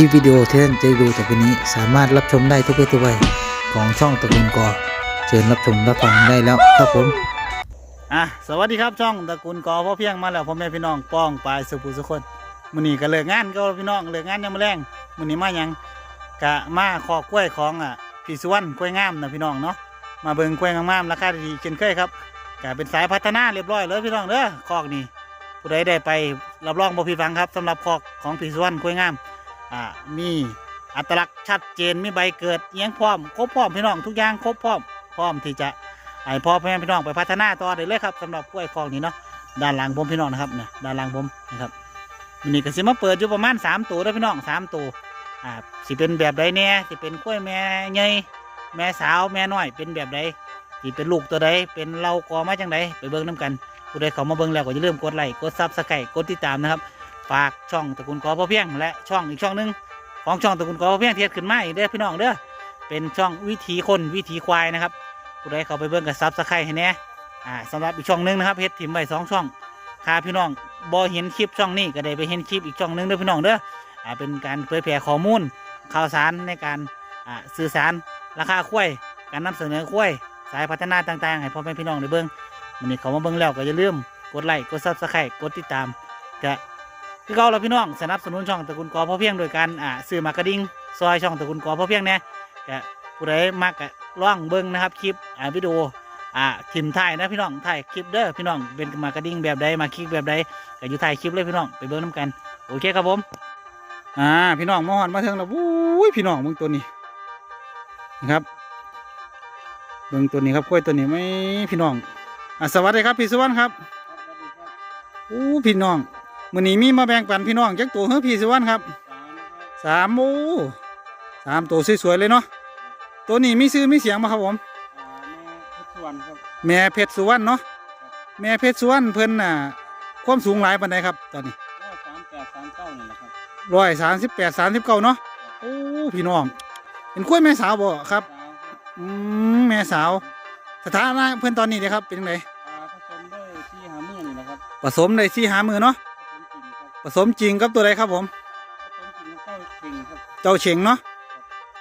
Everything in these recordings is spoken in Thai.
คลิปวิดีโอที่ท่านจะดูต่อไปนี้สามารถรับชมได้ทุกเพศทุกวัยของช่องตระกูลกอเชิญรับชมรับฟังได้แล้วครับผมอะสวัสดีครับช่องตระกูลกอพ่อเพียงมาแล้วพ่อแม่พี่น้องป้องปลายสุภูสุคนมื้อนี้ก็เลิกงานก็พี่น้องเลิกงานยังมาแรงมื้อนี้มาหยังกะมาขอกล้วยของอะพี่สุวรรณกล้วยงามนะพี่น้องเนาะมาเบิ่งกล้วยงามๆราคาดีๆเช่นเคยครับกะเป็นสายพัฒนาเรียบร้อยเลยพี่น้องเด้อคอกนี้ผู้ใดได้ไปรับรองบ่ผิดหวังครับสำหรับคอกของพี่สุวรรณกล้วยงาม อ่ามีอัตลักษณ์ชัดเจนมีใบเกิดเอียงพร้อมครบพร้อมพี่น้องทุกอย่างครบพร้อมพร้อมที่จะไอพ่อแม่พี่น้องไปพัฒนาต่อได้เลยครับสำหรับกล้วยคลองนี้เนาะด้านหลังผมพี่น้องนะครับเนี่ยด้านหลังผมนะครับวันนี้ก็สิมาเปิดอยู่ประมาณสามตัวเด้อพี่น้องสามตัวอ่าสิเป็นแบบใดเนี่ยสิเป็นกล้วยแม่ใหญ่แม่สาวแม่น้อยเป็นแบบใดสิเป็นลูกตัวใดเป็นเรากอมาจังใดไปเบิ่งน้กันผู้ใดเขามาเบิ่งแล้วก็อย่าลืมกดไลค์กดซับสไครต์กดติดตามนะครับ ฝากช่องตระกูลกอพ่อเพียง และช่องอีกช่องหนึงของช่องตระกูลกอพ่อเพียงเทียบขึ้นมาอีกเด้อพี่น้องเด้อเป็นช่องวิถีคนวิถีควายนะครับผู้ใดเขาไปเบิ่งกับซับสไครต์ให้แหน่อ่าสำหรับอีกช่องหนึงนะครับเฮ็ดถิ่มไว้สองช่องค่าพี่น้องบ่เห็นคลิปช่องนี้ก็ได้ไปเห็นคลิปอีกช่องหนึงเด้อพี่น้องเด้ออ่าเป็นการเผยแพร่ข้อมูลข่าวสารในการอ่าสื่อสารราคาคุ้ยการนำเสนอคุ้ยสายพัฒนาต่างๆให้พ่อแม่พี่น้องได้เบิ่งวันนี้เขามาเบิ่งแล้วก็อย่าลืมกดไลค์กดซับสไครต์กดติดตามก็ คือเก่าแล้วพี่น้องสนับสนุนช่องตระกูลกอพ่อเพียงโดยการอ่าซื้อมากระดิ่งซอยช่องตระกูลกอพ่อเพียงเนี่ยผู้ใดมักก็ล่องเบิ้งนะครับคลิปอ่าวิดีโออ่าทิมถ่ายนะพี่น้องถ่ายคลิปเด้อพี่น้องเป็นมากระดิ่งแบบใดมาคลิกแบบใดก็อยู่ถ่ายคลิปเลยพี่น้องไปเบิ้งน้ำกันโอเคครับผมอ่าพี่น้องมาหอนมาถึงแล้ววุ้ยพี่น้องเบิ้งตัวนี้นะครับเบิ้งตัวนี้ครับกล้วยตัวนี้ไม่พี่น้องอ่าสวัสดีครับพี่สุวรรณครับอู้พี่น้อง มื้อนี้มีมาแบ่งปันพี่น้องจักตัวเฮ้อพี่สุวรรณครับสามโอ้สามตัวสวยๆเลยเนาะตัวนี้มีซื้อมีเสียงมาครับผมแม่เพชรสุวรรณเนาะแม่เพชรสุวรรณเพิ่นน่ะความสูงหลายปานใดครับ ตอนนี้ร้อยสามสิบแปดสามสิบเก้าเนาะโอ้พี่น้องเป็นกล้วยแม่สาวบ่ครับอืมแม่สาว สถานะเพิ่นตอนนี้เด้ครับเป็นไงผสมได้สี่หามือเนาะผ สมจริงกับตัวใดครับผม เจ้าเฉงเนาะ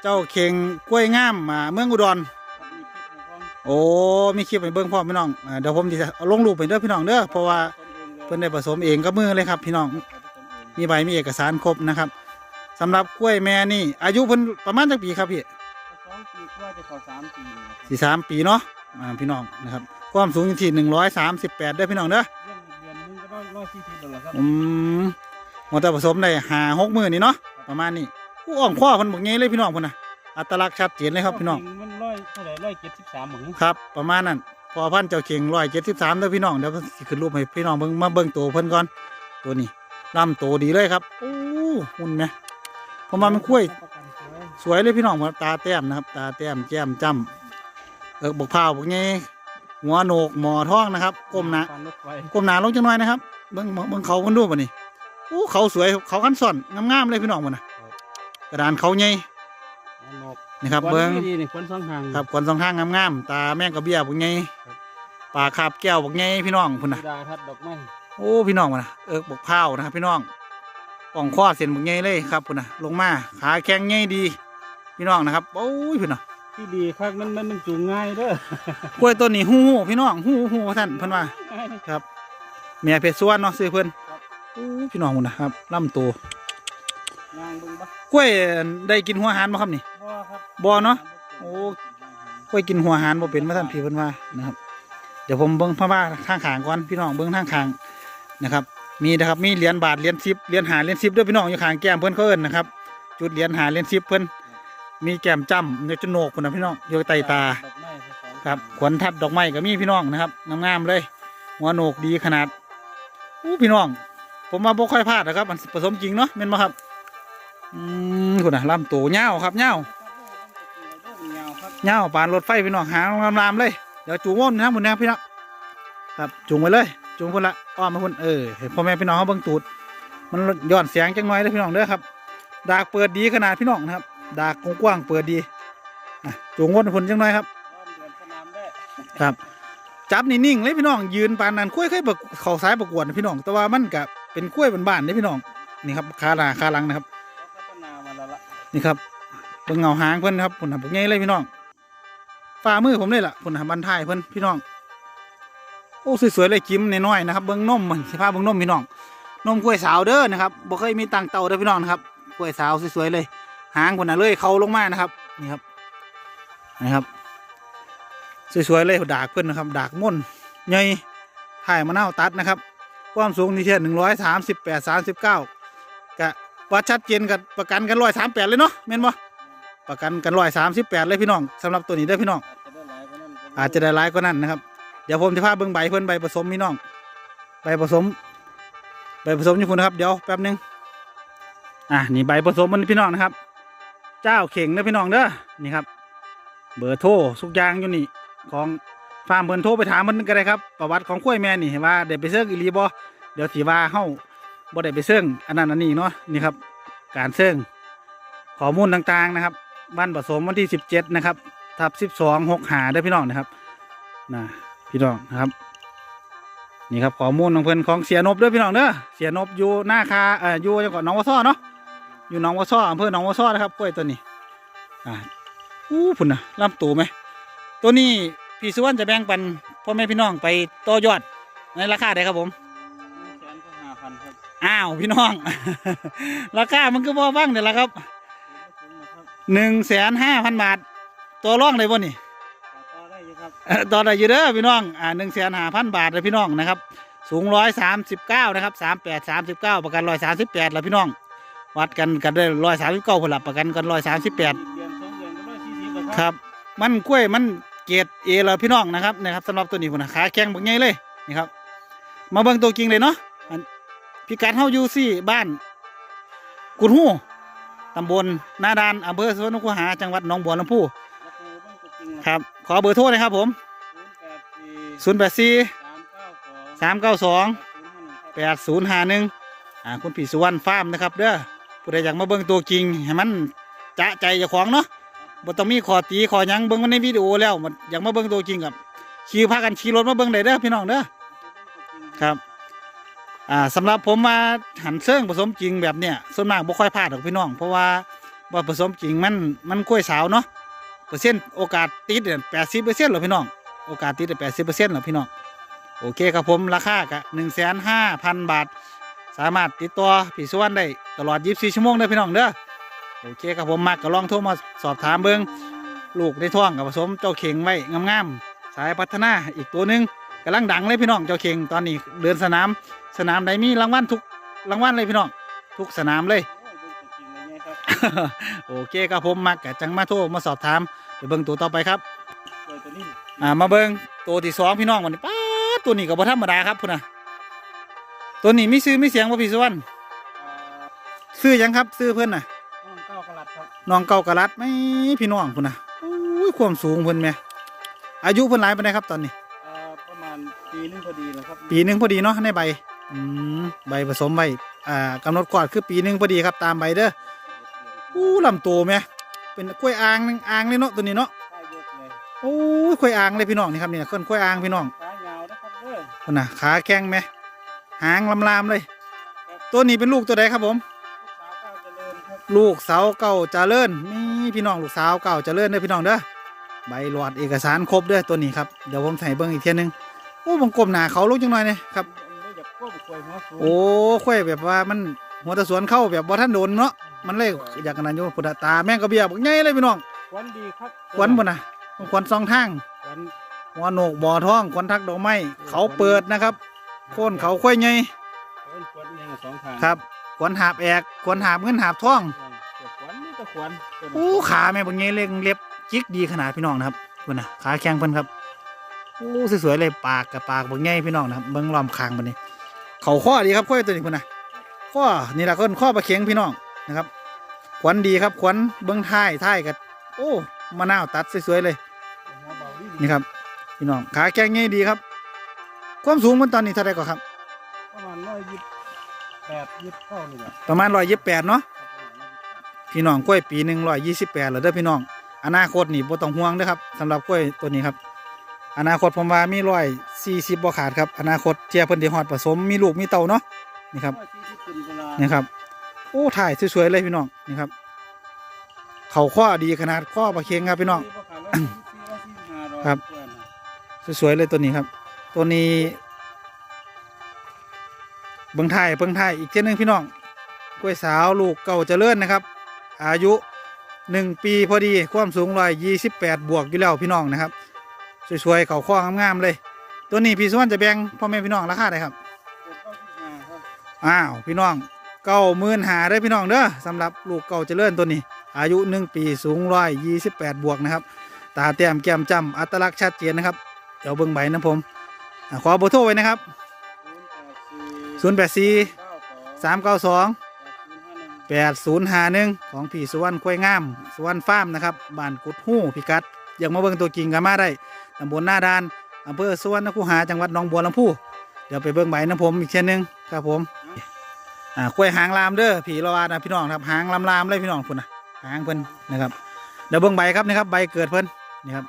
เจ้าเข่งกล้วยงามอ่าเมืองอุดรโอ้มีคลิปให้เบิ่งพร้อมพี่น้องอ่าเดี๋ยวผมจะเอาลงรูปไปเด้อพี่น้องเด้อเพราะว่าเพิ่นได้ผสมเองกับมือเลยครับ พี่น้องมีใบมีเอกสารครบนะครับสำหรับกล้วยแม่นี่ อายุเพิ่นประมาณจักปีครับพี่สี่สามปีเนาะอ่าพี่น้องนะครับ ความสูงอยู่ที่หนึ่งร้อยสามสิบแปดเด้อพี่น้องเด้อ อืมหมดแต่ผสมได้หาหกมือนี่เนาะประมาณนี้ผู้อ่อมข้อเพิ่นบอกงี้เลยพี่น้องพุ่นนะอัตลักษณ์ชัดเจนเลยครับพี่น้องมันร้อยเท่าไหร่ร้อยเจ็ดสิบสามหมึงครับ ประมาณนั้นพอพันธุ์เจ้าเข่งร้อยเจ็ดสิบสามเด้อพี่น้องเดี๋ยวสิขึ้นรูปให้พี่น้องเบิ่งมาเบิ่งตัวเพิ่นก่อนตัวนี้ลำตัวดีเลยครับโอ้หุ่นไหมผมว่ามันคุ้ยสวยเลยพี่น้องครับตาแต้มนะครับ ตาแต้มแก้มจ้ำเออบกพร้าวบกไงหัวโหนกหมอท้องนะครับก้มหน้าปานรถไฟก้มหน้าลงจังหน่อยนะครับ เบิ่งเบิ่งเขาเพิ่นดูป่ะนี่โอ้เขาสวยเขาคันซ่อนงามๆเลยพี่น้องมันนะกระดานเขาใหญ่นกนี่ครับเบิ่งดีนี่คนสองทางครับกวนสองทางงามๆตาแม่งกระเบี้ยบอกไงครับปลาคาบแก้วบอกไงพี่น้องพุ่นนะดาทัดดอกไม้โอ้พี่น้องพุ่นนะเอิกบอกเผาวนะครับพี่น้องป่องข้อเส้นบอกไงเลยครับพุ่นนะลงมาขาแข็งไงดี พี่น้องนะครับโอ้ยพี่น้องที่ดีคักมันมันมันจูงง่ายเด้อกล้วยต้นนี้หูหูพี่น้องหูหูท่านเพิ่นว่าครับ เมียเพชรสวนเนาะซื้อเพิ่นโอ้ยพี่น้องพุ่นนะครับลำตัวงางเบิ่งบ่กล้วยได้กินหัวหานบ่ครับนี่บ่ครับบ่เนาะโอ้กล้วยกินหัวหานบ่เป็นมาท่านพี่เพิ่นว่านะครับ เดี๋ยวผมเบิ่งพม่าทางขางก่อนพี่น้องเบิ่งทางขางนะครับ มีนะครับมีเหรียญบาทเหรียญสิบเหรียญหาเหรียญสิบด้วยพี่น้องอยู่ข้างแก้มเพิ่นเขาเอิ้นนะครับ จุดเหรียญหาเหรียญสิบเพิ่นมีแก้มจ้ำอยู่จนโหนกพุ่นนะพี่น้องอยู่ใต้ตาดอกไม้สองครับขวัญทัดดอกไม้ก็มีพี่น้องนะครับงามๆเลยหัวโหนกดีขนาด อู้พี่น้อง ผมมาบ่ค่อยพลาดนะครับ มันผสมจริงเนาะแม่นบ่ครับ อืมคุณนะลำตัวเงาครับเงาเงาปานรถไฟพี่น้องหางลามๆเลย เดี๋ยวจูงวนนะพุ่นนะพี่น้อง ครับจูงไปเลย จูงพุ่นละอ้อมมาพุ่นเออให้พ่อแม่พี่น้องเขาเบิ่งตูด มันย้อนเสียงจังน่อยเลยพี่น้องเด้อครับ ดากเปิดดีขนาดพี่น้องนะครับ ดากกว้างเปิดดีอะจูงวนพุ่นจังน่อยครับ ครับ จับนี่นิ่งเลยพี่น้องยืนปานนั้นคุ้ยเคยประเขาสายประกวดนะพี่น้อง แต่ว่ามันกับเป็นคุ้ยบ้านๆนี่พี่น้องนี่ครับขาหนาขาหลังนะครับนี่ครับเบิ่งเงาหางเพิ่นครับพุ่นน่ะบักใหญ่เลยพี่น้องฝ่ามือผมเลยล่ะพุ่นน่ะบันทายเพิ่นพี่น้องโอ้สวยๆเลยจิ้มน้อยๆนะครับเบิ่งนมมันสิพาเบิ่งนมพี่น้องนมกล้วยสาวเด้อนะครับบ่เคยมีตังเต่าเด้อพี่น้องนะครับกล้วยสาวสวยๆเลย หางพุ่นน่ะเลยเขาลงมานะครับ นี่ครับนี่ครับ สวยๆเลยดากเพิ่นนะครับ ดากม่นใหญ่ถ่ายมะนาวตัดนะครับความสูงนี่เทียหนึ่งร้อยสามสิบแปดสามสิบเก้ากะวัดชัดเจนกับประกันกันร้อยสามแปดเลยเนาะแม่นบ่ประกันกันร้อยสามสิบแปดเลยพี่น้องสำหรับตัวนี้เด้พี่น้อง อาจจะได้ร้ายกว่านั้นนะครับ เดี๋ยวผมจะพาเบิ่งใบเพิ่อนใบผสมพี่น้องใบผสมใบผสมอยู่คุณนะครับ เดี๋ยวแป๊บหนึงอะนี่ใบผสมมันพี่น้องนะครับ เจ้าเข่งนะพี่น้องเด้อนี่ครับ เบอร์โทรสุกอยางอยู่นี่ ของฟาร์มเพิ่นโทรไปถามมันก็ได้ครับประวัติของกล้วยแม่นี่ว่าได้ไปเซิร์งอีหลีบ่เดี๋ยวสิว่าเฮาบ่ได้ไปเซิร์งอันนั้นอันนี้เนาะนี่ครับ การเซิร์งข้อมูลต่างๆนะครับวันผสมวันที่สิบเจ็ดนะครับทับสิบสองหกหาได้พี่น้องนะครับนะพี่น้องนะครับ นี่ครับข้อมูลของเพิ่นของเสียนบด้อพี่น้องเด้อเสียนบอยู่หน้าคาเอ่ออยู่จังหวัดหนองวัวซ้อเนาะอยู่หนองวัวซ้ออำเภอหนองวัวซ้อนะครับกล้วยตัวนี้อ่าอู้พุ่นนะลำตูไหม ตัวนี้พี่สุวรรณจะแบ่งปันพ่อแม่พี่น้องไปต่อยอดในราคาได้ครับผมหนึ่งแสนก็ห้าพันครับอ้าวพี่น้อง ราคามันก็บ่บ้างเดี๋ยวละครับถึงนะครับหนึ่งแสนห้าพันบาท ตัวร่องเลยบ่นี่ต่อได้อยู่ครับเอ่อตอนไหนอยู่เด้อพี่น้อง อ่าหนึ่งแสนห้าพันบาทเลยพี่น้องนะครับ สูงร้อยสามสิบเก้านะครับสามแปดสามสิบเก้าประกันร้อยสามสิบแปดแล้วพี่น้อง วัดกันกันได้ร้อยสามสิบเก้าผลับประกันกันร้อยสามสิบแปดเดือนสองเดือนก็ร้อยสี่สิบอะครับ มันกล้วยมัน เกรดเอแล้วพี่น้องนะครับนะครับสำหรับตัวนี้พุ่นะขาแข็งบักใหญ่เลยนี่ครับ มาเบิ่งตัวจริงเลยเนาะพิกัดเฮาอยู่สี่บ้าน กุดหู้ตำบลนาดานอำเภอสวนนคูหาจังหวัดหนองบัวลำพูครับขอเบอร์โทรเลยครับผมศูนย์แปดสี่สามเก้าสองแปดศูนย์ห้าหนึ่งครับแปดศูนย์ห้าหนึ่งอ่าคุณพี่สุวรรณฟาร์มนะครับเด้อผู้ใดอยากมาเบิ่งตัวจริงให้มันจะใจเจ้าของเนาะ บ่ต้องมีขอตีขอยังเบิ่งมันในวิดีโอแล้วมันอยากมาเบิ่งตัวจริงกับขี่พากันขี่รถมาเบิ่งได้เด้อพี่น้องเด้อครับ อ่าสำหรับผมมาหันเสื่องผสมจริงแบบเนี้ยส่วนมากบ่ค่อยพลาดหรอกพี่น้อง เพราะว่าว่าผสมจริงมันมันกล้วยสาวเนาะเปอร์เซ็นต์โอกาสติดเนี่ยแปดสิบเปอร์เซ็นต์หรอพี่น้องโอกาสติดแปดสิบเปอร์เซ็นต์หรอพี่น้องโอเคครับผมราคากะหนึ่งแสนห้าพันบาท สามารถติดต่อพี่สุวรรณได้ตลอด24ชั่วโมงเด้อพี่น้องเด้อ โอเคครับผมมักก็ลองโทรมาสอบถามเบิ่งลูกในท้องกับผสมเจ้าเข่งไว้งามๆสายพัฒนาอีกตัวหนึ่งกำลังดังเลยพี่น้องเจ้าเข่งตอนนี้เดินสนาม สนามใดมีรางวัลทุกรางวัลเลยพี่น้องทุกสนามเลย โอเคครับผมมักกะจังมาโทรมาสอบถามไปเบิ่งตัวต่อไปครับอ่ามาเบิ่งตัวที่สองพี่น้องวันนี้ป้าตัวนี้ก็บ่ธรรมดาครับพุ่นนะตัวนี้ไมีซื้อไมีเสียงว่าพี่สุวรรณซื้อยังครับซื้อเพื่อนน่ะ น้องเก่ากะลัดไม่พี่น้องพุ่นนะโอ้ยความสูงเพิ่นแหม่อายุเพิ่นหลายปานใดครับตอนนี้ อ่าประมาณปีหนึงพอดีแล้วครับปีหนึ่งพอดีเนาะในใบอืมใบผสมใบอ่ากำหนดกวาดคือปีหนึ่งพอดีครับตามใบเด้ออู้ลำโตแหม่เป็นกล้วยอ่างนึงอ่างเลยเนาะตัวนี้เนาะป้ายยกเลยโอ้ยกล้วยอ่างเลยพี่น้องนี่ครับนี่นะคนกล้วยอ่างพี่น้องขายาวนะครับเด้อพุ่นน่ะขาแข็งแหม่หางลำๆเลย ตัวนี้เป็นลูกตัวใดครับผม ลูกสาวก้าวเจริญครับลูกสาวเก่าเจริญนี่พี่น้องลูกสาวเก่าเจริญเด้อพี่น้องเด้อใบหลอดเอกสารครบเด้อตัวนี้ครับเดี๋ยวผมใส่เบิ้งอีกเทียหนึงโอ้ผมกลมหนาเขาลูกจังหน่อยเนี่ยครับมันไม่อยากก้มกล้วยหัวสูงโอ้ค่อยแบบว่ามันหัวตะสวนเข้าแบบบ่ท่านโดนเนาะมันเลยอยากกันนั้นอยู่พุทธตาแม่งกระเบียบใหญ่เลยพี่น้องควันดีครับควันบ่น่ะควันสองทางควันหัวโหนกบ่อท้องควันทักดอกไม้เขาเปิดนะครับโค่นเขาค่อยใหญ่ควันควันยังสองทางครับ ควันหาบแอกควันหาบเงินหาบทองเออควันนี่ก็ควันโอ้ขาแม่บางเงี้ยเล็กเล็บจิกดีขนาดพี่น้องนะครับคุณนะขาแข็งเพิ่นครับโอ้สวยๆเลยปากกับปากบางเงี้ยพี่น้องนะครับเบิ้งล้อมคางบันนี้เขาข้อดีครับข้อยตัวนี้คุณนะข้อนี่แหละคนข้อประเข็งพี่น้องนะครับ ขวัญดีครับขวัญเบิ้งท้ายท้ายกับโอ้มะนาวตัดสวยๆเลยหัวเบาดีนี่ครับพี่น้องขาแข็งเงี้ยดีครับ ความสูงมันตอนนี้เท่าไหรก่อนครับ แปดยี่สิบเก้านี่แหละประมาณร้อยยี่สิบแปดเนาะพี่น้องกล้วยปีหนึ่งร้อยยี่สิบแปดแล้วเด้อพี่น้อง อนาคตนี่บ่ต้องห่วงเด้อครับสำหรับกล้วยตัวนี้ครับ อนาคตผมว่ามีร้อยสี่สิบบ่ขาดครับอนาคตเทียเพิ่นได้ฮอดผสมมีลูกมีเต่าเนาะนี่ครับร้อยสี่สิบขึ้นเวลานี่ครับโอ้ถ่ายสวยๆเลยพี่น้องนี่ครับ เขาข้อดีขนาดข้อปลาเค็งครับพี่น้องที่พ่อขายร้อยยี่สิบสี่ร้อยสี่สิบห้าดอกครับเพื่อนน่ะสวยๆเลยตัวนี้ครับ ตัวนี้ เบิ้งไทยเบิ้งไทยอีกเช่นหนึ่งพี่น้องกล้วยสาวลูกเก่าเจริญนะครับ อายุหนึ่งปีพอดีความสูงร้อยยี่สิบแปดบวกอยู่แล้วพี่น้องนะครับสวยๆเขาข้องามๆเลย ตัวนี้พี่สวนจะแบ่งพ่อแม่พี่น้องราคาได้ครับเจ็ดเก้าสิบห้าครับอ้าวพี่น้องเก้ามื่นหาได้พี่น้องเด้อสำหรับลูกเก่าเจริญตัวนี้ อายุหนึ่งปีสูงร้อยยี่สิบแปดบวกนะครับตาแต้มแก้มจำอัตลักษณ์ชัดเจนนะครับเดี๋ยวเบิ่งใบนะผมขอเบอร์โทรไว้นะครับ ศูนย์แปดสี่0 8 4เก้าสอง3 9 2แปดศูนย์ห้าหนึ่งของพี่สุวรรณควยงาม สุวรรณฟาร์มนะครับบ้านกุดหู้พิกัดอยากมาเบิ่งตัวจริงกันมาได้ตำบลหน้าดานอำเภอสุวรรณคูหาจังหวัดหนองบัวลำพูเดี๋ยวไปเบิ่งใบนะผมอีกเช่นหนึงครับผมอ่ากล้วยหางลามเด้อพี่ละวานะพี่น้องครับหางลามลามเลยพี่น้องพุ่นนะหางเพิ่นนะครับเดี๋ยวเบิ่งใบครับนี่ครับใบเกิดเพิ่นนี่ครับ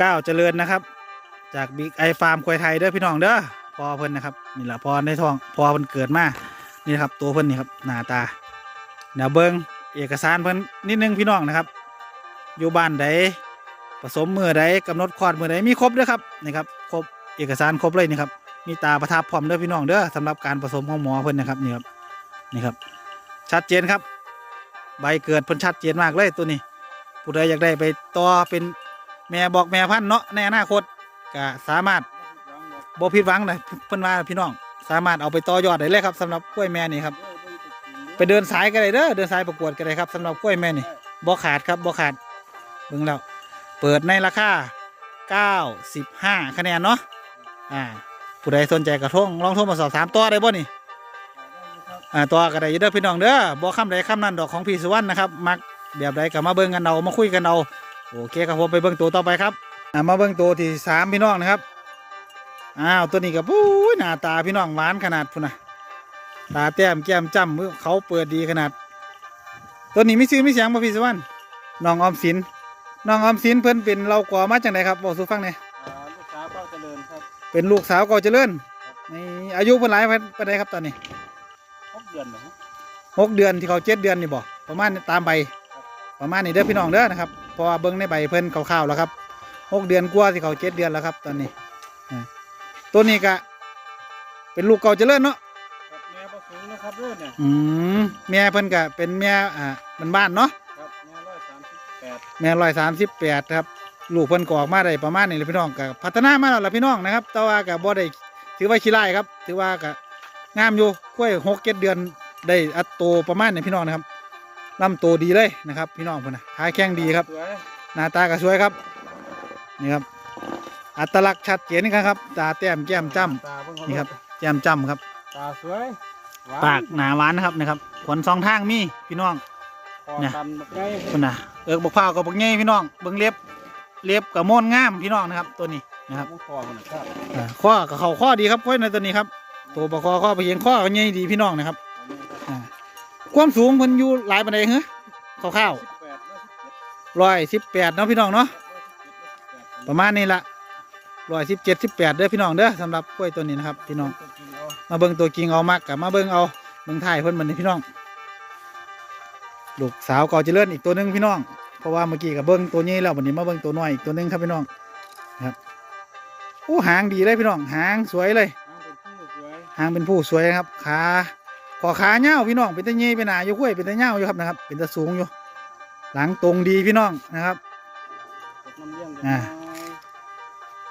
ก้าวเจริญนะครับ จากบิ๊กไอฟาร์มควายไทยเด้อพี่น้องเด้อ พอเพิ่นนะครับนี่แหละพอในท้องพอเพิ่นเกิดมานี่ครับตัวเพิ่นนี่ครับหน้าตาเดี๋ยวเบิ่งเอกสารเพิ่นนิดนึงพี่น้องนะครับ อยู่บ้านใดผสมมือใดกำหนดคลอดมือใดมีครบเด้อครับนี่ครับครบเอกสารครบเลยนี่ครับมีตาประทับพร้อมเด้อพี่น้องเด้อสำหรับการผสมของหมอเพิ่นนะครับนี่ครับนี่ครับ ชัดเจนครับ ใบเกิดเพิ่นชัดเจนมากเลยตัวนี้ ผู้ใดอยากได้ไปต่อเป็นแม่บอกแม่พันเนาะในอนาคตก็สามารถ บ่ผิดหวังดอผิดหวังนะเพิ่นว่าพี่น้อง สามารถเอาไปต่อยอดได้เลยครับสำหรับกล้วยแม่นี่ครับ ไปเดินสายก็ได้เด้อเดินสายประกวดก็ได้ครับสำหรับกล้วยแม่นี่บ่ขาดครับบ่ขาดเบิ่งแล้วเปิดในราคา95คะแนนเนาะอ่าผู้ใดสนใจกระทงลองโทรมาสอบถามต่อได้บ่นี่อ่าต่อก็ได้อยู่เด้อพี่น้องเด้อบ่คำใดคำนั้นดอกของพี่สุวรรณนะครับมักแบบใดก็มาเบิ่งกันเอามาคุยกันเอาโอเคครับผมไปเบิ่งตัวต่อไปครับอ่ามาเบิ่งตัวที่สามพี่น้องนะครับ อ้าวตัวนี้ก็ปุ้ยหน้าตาพี่น้องหวานขนาดพุ่นนะตาแต้มแก้มจ้ำมือเขาเปิดดีขนาด ตัวนี้มีชื่อมีเสียงบ่พี่สุวรรณน้องออมสินน้องออมสินเพิ่นเป็นเราก่อมาจังไดครับบอกสู่ฟังหน่อยอ่าลูกสาวเป้าเจริญครับ เป็นลูกสาวเก่าเจริญนี่อายุเพิ่นหลายปานใดครับตอนนี้หกเดือนเหรอหกเดือนที่เขาเจ็ดเดือนนี่บ่ประมาณนี้ตามใบประมาณนี้เด้อพี่น้องเด้อนะครับเพราะว่าเบิ้งในใบเพิ่นคร่าวๆแล้วครับหกเดือนกว่าที่เขาเจ็ดเดือนแล้วครับตอนนี้อ่า ตัวนี้ก็เป็นลูกเก่าเจริญเนาะครับแม่บ่สูงนะครับเด้อเนี่ยอืมแม่เพิ่นก็เป็นแม่อ่าบ้านๆเนาะครับแม่ร้อยสามสิบแปดแม่ร้อยสามสิบแปดครับ ลูกเพิ่นก็ออกมาได้ประมาณนี้เลยพี่น้องก็พัฒนามาแล้วล่ะพี่น้องนะครับ แต่ว่าก็บ่ได้ถือว่าขี้ไล่ครับ ถือว่าก็งามอยู่กล้วยหกเจ็ดเดือนได้อัตโตประมาณนี้พี่น้องนะครับลำโตดีเลยนะครับ พี่น้องเพิ่นนะหายแข้งดีครับ สวย หน้าตาก็สวยครับ นี่ครับ อัตลักษณ์ชัดเจนนี่ครับตาแต้มแก้มจ้ตาเบิ่งเขาำนี่ครับแก้มจ้ำครับ ตาสวยหวานปากหนาหวานนะครับนะครับขนสองทางมีพี่น้อง คอเนี่ย ตันบักไงคุณน่ะเอิกบกพร้าวกับบักเง่พี่น้องเบิ้งเล็บเล็บกับม่วนงามพี่น้องนะครับตัวนี้นะครับมุกคอมันนะครับอ่าข้อกับเขาข้อดีครับข้อยในตัวนี้ครับตัวประคอข้อไปเยียงข้อก็ใหญ่ดีพี่น้องนะครับอ่าความสูงเพิ่นอยู่หลายปานใดเหรอคร่าวสิบแปดร้อยสิบเจ็ดๆร้อยสิบแปดเนาะพี่น้องเนาะร้อยสิบเจ็ดร้อยสิบแปดประมาณนี้ละ ร้อยสิบเจ็ดสิบแปดเด้อพี่น้องเด้อสำหรับกล้วยตัวนี้นะครับพี่น้อง มาเบิ่งตัวจริงเอามักกับมาเบิ่งเอาเบิ่งถ่ายเพิ่นเหมือนพี่น้อง ลูกสาวเก่าเจริญอีกตัวหนึงพี่น้อง เพราะว่าเมื่อกี้กับเบิ่งตัวนี้แล้ววันนี้มาเบิ่งตัวน้อยอีกตัวหนึงครับพี่น้องครับโอ้หางดีเลยพี่น้องหางสวยเลย หางเป็นผู้สวยนะครับขาขอขาเงาพี่น้องเป็นตะเงี้ยเป็นหนาอยู่กล้วยเป็นตะเงาอยู่ครับนะครับ เป็นตะสูงอยู่ หลังตรงดีพี่น้องนะครับอ่า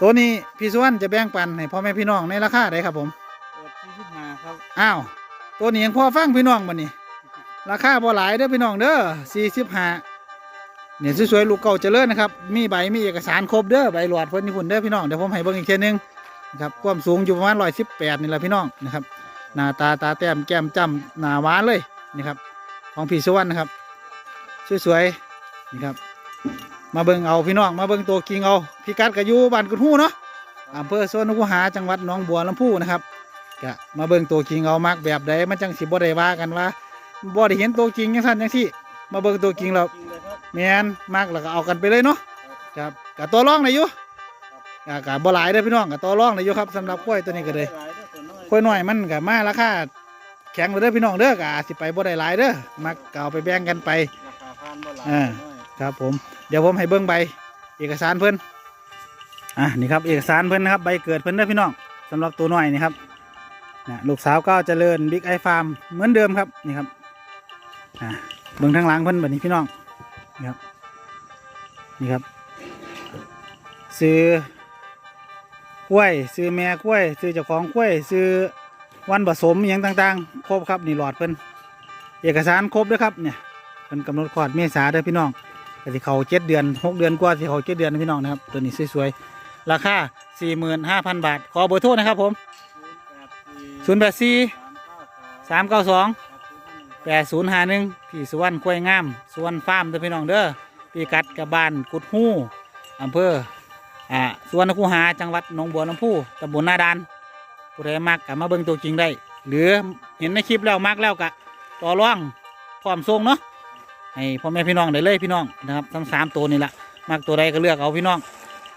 ตัวนี้พี่สุวรรณจะแบ่งปันให้พ่อแม่พี่น้องในราคาได้ครับผมเปิดที่สิบห้าครับอ้าวตัวนี้ยังพอฟังพี่น้องมันนี่ราคาบ่หลายเด้อพี่น้องเด้อสี่สิบห้าเนี่ยสวยๆลูกเก่าเจริญนะครับ มีใบมีเอกสารครบเด้อใบหลอดเพิ่นนี่พุ่นเด้อพี่น้องเดี๋ยวผมให้เบิ่งอีกเทีนึงนะครับความสูงอยู่ประมาณร้อยสิบแปดนี่แหละพี่น้องนะครับหน้าตาตาแต้มแก้มจ้ำหน้าหวานเลยนี่ครับ ของพี่สุวรรณนะครับสวยๆนี่ครับ มาเบิ่งเอาพี่น้องมาเบิ่งตัวกิงเอาพี่กัดก็อยู่บ้านกุดหู้เนาะอำเภอสวนนคูหาจังหวัดหนองบัวลำพูนะครับก็มาเบิ่งตัวจริงเอามักแบบใดมันจังสิบ่ได้ว่ากันว่าบ่ได้เห็นตัวจริงจังซั่นจังซี่มาเบิ่งตัวจริงแล้วจริงเลยครับแม่นมักแล้วก็เอากันไปเลยเนาะครับก็ตัวรองได้อยู่ก็ก็บ่หลายเด้อพี่น้องก็ตัวรองได้อยู่ครับสำหรับกล้วยตัวนี้ก็เลยหลายเด้อตัวน้อยกล้วยน้อยมันก็มาราคาแข็งเลยเด้อพี่น้องเด้อก็อาจสิไปบ่ได้หลายเด้อมักก็เอาไปแบ่งกันไปราคาพันานบ่หลายอ่าน้อยครับผม เดี๋ยวผมให้เบิ้งใบเอกสารเพิ่นอะนี่ครับเอกสารเพิ่นนะครับใบเกิดเพิ่นเด้อพี่น้องสำหรับตัวน้อยนี่ครับนะลูกสาวก็เจริญบิ๊กไอฟาร์มเหมือนเดิมครับนี่ครับอะเบิ้งทางหลังเพิ่นแบบนี้พี่น้องนี่ครับนี่ครับซื้อกล้วยซื้อแม่กล้วย ซื้อเจ้าของกล้วย ซื้อวันผสมอย่างต่างๆ ครบครับนี่หลอดเพิ่นเอกสารครบด้วยครับเนี่ยเพิ่นกำหนดคลอดเมษาเด้อพี่น้อง ก็สิเขาเจ็ดเดือนหกเดือนกว่าสิเขาเจ็ดเดือนนะพี่น้องนะครับ ตัวนี้สวยๆ ราคาสี่หมื่นห้าพันบาท ขอเบอร์โทรนะครับผมศูนย์แปดสี่สามเก้าสองสามเก้าสองแปดศูนย์ห้าหนึ่งพี่สุวรรณกล้วยงามสุวรรณฟาร์มเด้อพี่น้องเด้อพี่กัดกับบ้านกุดหู้อำเภออ่าสุวรรณคูหาจังหวัดหนองบัวลำพูตำบลนาดานผู้ใดมักกับมาเบิ่งตัวจริงได้ หรือเห็นในคลิปแล้วมักแล้วกะต่อรองพร้อมส่งเนาะ ให้พ่อแม่พี่น้องได้เลยพี่น้องนะครับทั้งสามตัวนี่แหละมักตัวใดก็เลือกเอาพี่น้อง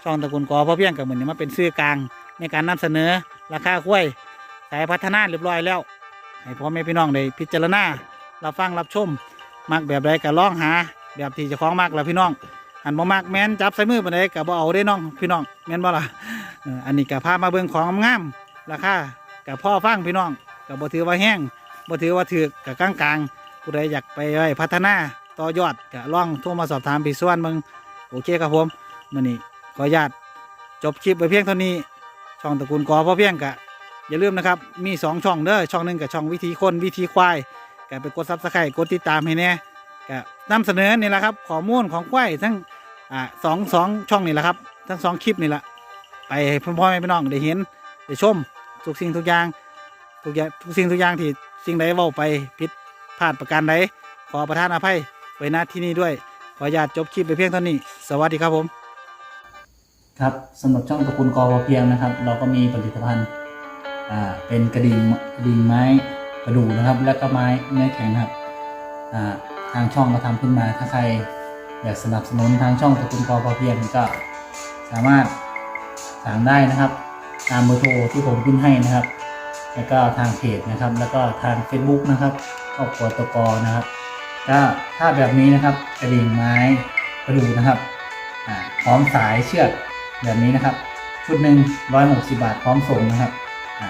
ช่องตะกูลกอพ่อเพียงกับเหมือนมาเป็นซื้อกลางในการนำเสนอราคากล้วยสายพัฒนาเรียบร้อยแล้ว ให้พ่อแม่พี่น้องได้พิจารณาเรับฟังรับชมมักแบบใดก็ลองหา แบบที่จะคล้องมักแล้วพี่น้องอันบ่มักแม่นจับใส่มือปานใดก็บ่เอาได้น้องพี่น้องแม่นบ่ล่ะอันนี้ก็พามาเบิ่งของงามราคากับพ่อฟังพี่น้องก็บ่ถือว่าแห้งบ่ถือว่าถือกับกลางๆผู้ใดอยากไปไว้พัฒนา ต่อยอดก็ลองโทรมาสอบถามพี่ส่วนเบิ่งโอเคครับผมมื้อนี้ขออนุญาตจบคลิปไปเพียงเท่านี้ ช่องตระกูลกอพ่อเพียงกะอย่าลืมนะครับ มีสองช่องเด้อช่องหนึ่งกับช่องวิธีคนวิธีควายก็ไปกดซับสไครต์กดติดตามให้แน่ก็นำเสนอนี่แหละครับข้อมูลของควายทั้งอ่าสองสองช่องนี่แหละครับ ทั้งสองคลิปนี่แหละไปพ่อแม่พี่น้องได้เห็นได้ชมทุกสิ่งทุกอย่างทุกอย่างทุกสิ่งทุกอย่างที่สิ่งใดเว้าไปผิดพลาดประการใดขอประทานอภัย ไว้ณที่นี้ด้วย ขออนุญาตจบคลิปไปเพียงเท่านี้ สวัสดีครับผม ครับสำหรับช่องตระกูลกอวเพียงนะครับ เราก็มีผลิตภัณฑ์อ่าเป็นกระดิ่งกระดิ่งไม้กระดูกนะครับ และก็ไม้เนื้อแข็งครับอ่าทางช่องก็ทำขึ้นมาถ้าใครอยากสนับสนุนทางช่องตระกูลกอวเพียงก็สามารถสั่งได้นะครับ ตามเบอร์โทรที่ผมขึ้นให้นะครับ แล้วก็ทางเพจนะครับ แล้วก็ทาง Facebook นะครับครอบครัวตะกอนะครับ ก็ถ้าแบบนี้นะครับกระดิ่งไม้กระดูนะครับพร้อมสายเชือกแบบนี้นะครับชุดหนึ่งร้อยหกสิบาทพร้อมส่งนะครับอ่า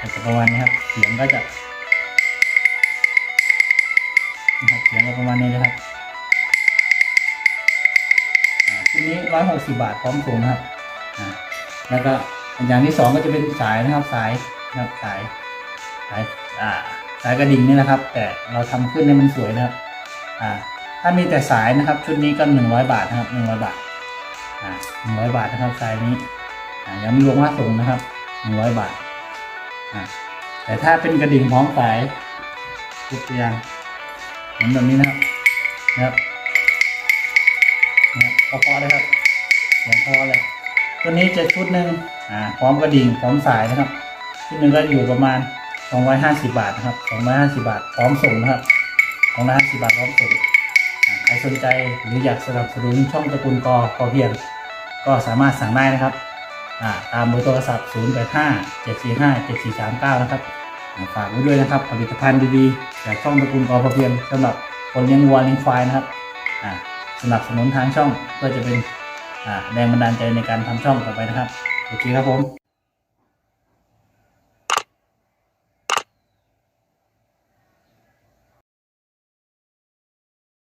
ก็จะประมาณนี้ครับเสียงก็จะนะครับเสียงก็ประมาณนี้นะครับชุดนี้ร้อยหกสิบาทพร้อมส่งนะครับแล้วก็อย่างที่สองก็จะเป็นสายนะครับสายนะครับสายสายอ่าสายกระดิ่งนี่นะครับ แต่เราทำขึ้นให้มันสวยนะครับ อ่าถ้ามีแต่สายนะครับ ชุดนี้ก็หนึ่งร้อยบาทนะครับหนึ่งร้อยบาทอ่าหนึ่งร้อยบาทนะครับสายนี้อ่ายังไม่รวมว่าส่งนะครับหนึ่งร้อยบาทอ่าแต่ถ้าเป็นกระดิ่งพร้อมสายยกตัวอย่างเหมือนแบบนี้นะครับนะครับนะครับพอเลยครับอย่างพอเลยตัวนี้จะชุดหนึ่งอ่าพร้อมกระดิ่งพร้อมสายนะครับชุดหนึ่งก็อยู่ประมาณ250บาทนะครับ250บาทพร้อมส่งนะครับ 250บาทร้อมส่งใครสนใจหรืออยากสนับสนุนช่องตระกูลกอพอเพียง ก็สามารถสั่งได้นะครับตามเบอร์โทรศัพท์ 085 745 7439 นะครับฝากไว้ด้วยนะครับผลิตภัณฑ์ดีๆจากช่องตระกูลกอพอเพียงสำหรับคนเลี้ยงวัวเลี้ยงควายนะครับสนับสนุนทางช่องเพื่อจะเป็นแรงบันดาลใจในการทำช่องต่อไปนะครับโอเคครับผม